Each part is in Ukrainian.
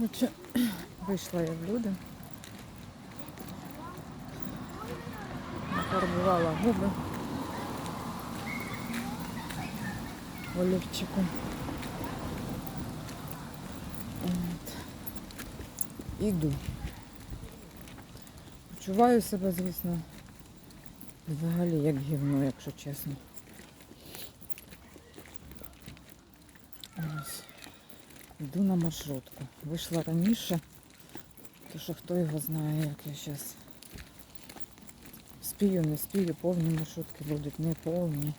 Отже, вийшла я в люди. Нафарбувала губи олівчиком. Іду. Почуваю себе, звісно, взагалі як гівно, якщо чесно. Ось. Йду на маршрутку. Вийшла раніше, то що хто його знає, як я зараз спію, не спію, повні маршрутки будуть, не повні.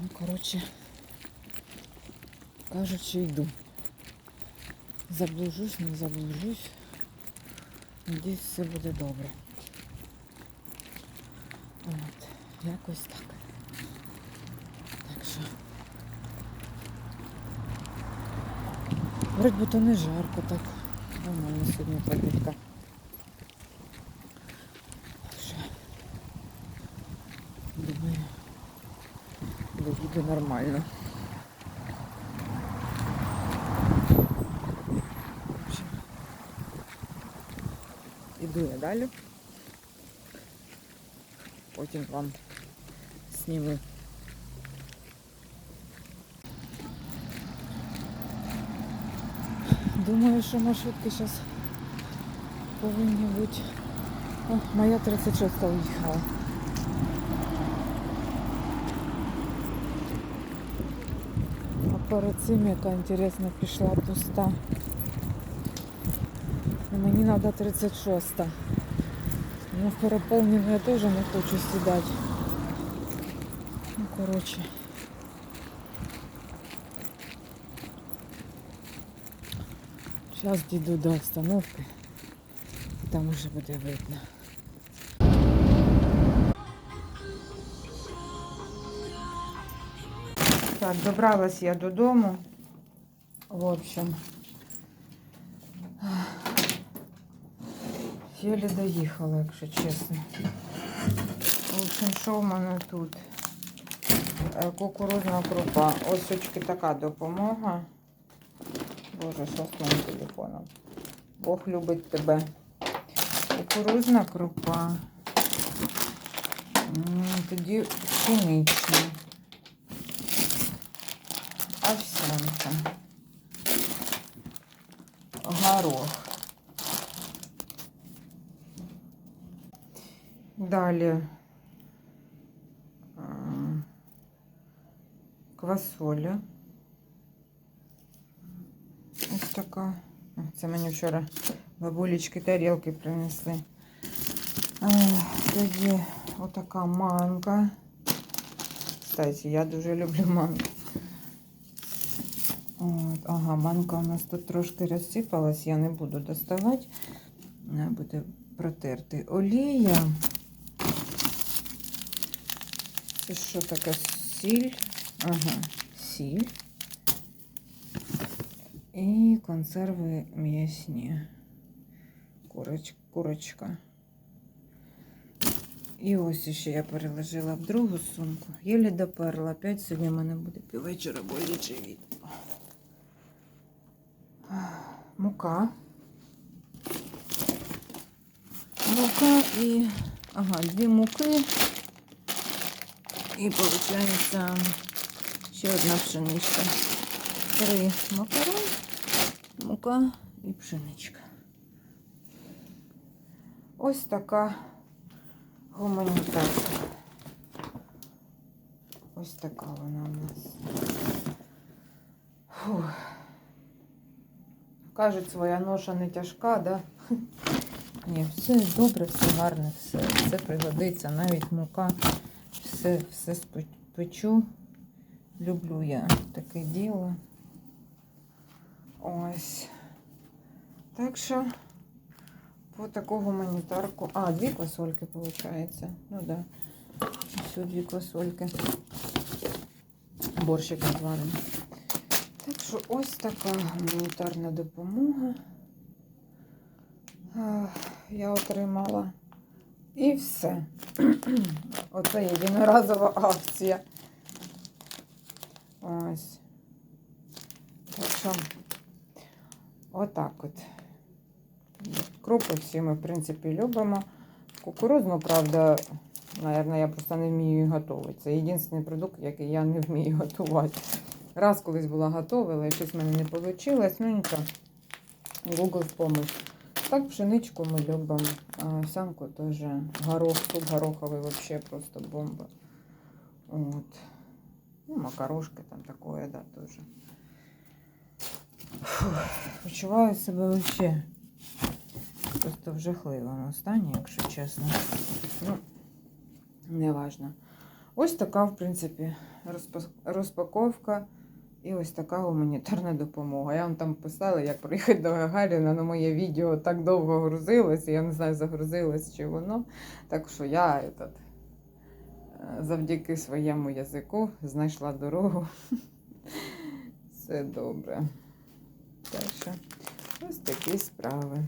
Ну, коротше, кажучи, йду. Заблужусь, не заблужусь. Надіюсь, все буде добре. От, якось. Так Вроді би то не жарко так. Нормально сьогодні погодка. Так що, Думаю, доїду нормально. В общем, Іду я далі. Потім вам зніму. Думаю, що маршрутки зараз повинні бути. О, моя 36 уїхала. А перед цим, яка інтересна, пішла пуста. І мені треба 36. Ну, в переповнену я теж не хочу сідати. Ну, коротше. Зараз дійду до остановки. Там уже буде видно. Так, добралась я додому. В общем, єлі доїхала, якщо чесно. В общем, що в мене тут? Е, Кукурузна крупа. Ось така допомога. Боже, що з твоїм телефоном? Бог любить тебе. Кукурузна крупа. Тоді пшенична. Овсянка. Горох. Далі квасоля. Така. Це мені вчора бабулечки тарілки принесли. Тоді отака манка. Кстати, я дуже люблю манку. От, ага, манка у нас тут трошки розсипалась, я не буду доставати. Вона буде протерти. Олія. Це що таке сіль? Ага, сіль. І консерви м'ясні. Куроч, курочка. І ось ще я переложила в другу сумку. Єлі доперла. Опять сьогодні в мене буде піввечора болячий від. Мука. Мука і... Ага, дві муки. І виходить ще одна пшеничка. Три макарон, мука і пшеничка. Ось така гуманітарка. Ось така вона у нас. Фух. Кажуть, своя ноша не тяжка, да? Ні, все добре, все гарне, все, все пригодиться, навіть мука, все, все спечу. Люблю я таке діло. Ось. Так що по таку гуманітарку. А, дві квасольки, виходить. Ну так. Да. Все, дві квасольки. Борщик зварений. Так що ось така гуманітарна допомога. Я отримала. І все. Оце єдиноразова акція. Ось. Так що Отак от. Крупи всі ми, в принципі, любимо. Кукурузну, правда, наверное, я просто не вмію її готувати. Це єдиний продукт, який я не вмію готувати. Раз колись була готовила, і щось в мене не вийшло, ну нічого. Google в помощь. Так, пшеничку ми любимо. А овсянку теж. Горох, суп гороховий вообще просто бомба. От. Ну, макарошки там такое, да, тоже. Фух, почуваю себе вообще просто в жахливому стані, якщо чесно. Ну, не важно. Ось така, в принципі, розпаковка і ось така гуманітарна допомога. Я вам там писала, як приїхати до Гагаріна, на моє відео так довго грузилось, я не знаю, загрузилось чи воно. Так що я этот, е, завдяки своєму язику знайшла дорогу. Все добре. Що ось такі справи.